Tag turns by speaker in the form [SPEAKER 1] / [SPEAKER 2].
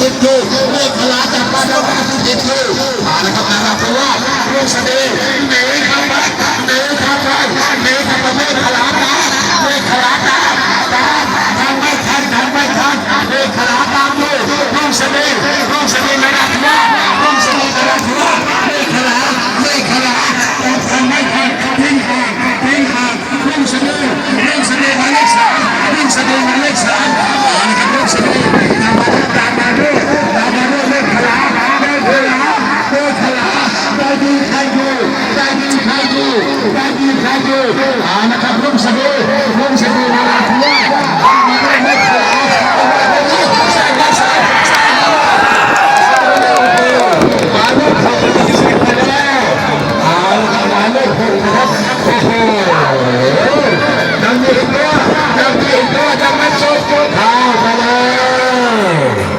[SPEAKER 1] จิตทูเมฆพลาจากบ้านเราจิตทูมานะครับนะครับเพราะว่าลูกเสด็จหนือทำไปเหนือทำไปเหนือทำประเทศพล Thank you, thank you. Ah, Anak at room sa gay, room sa gay na nakuha.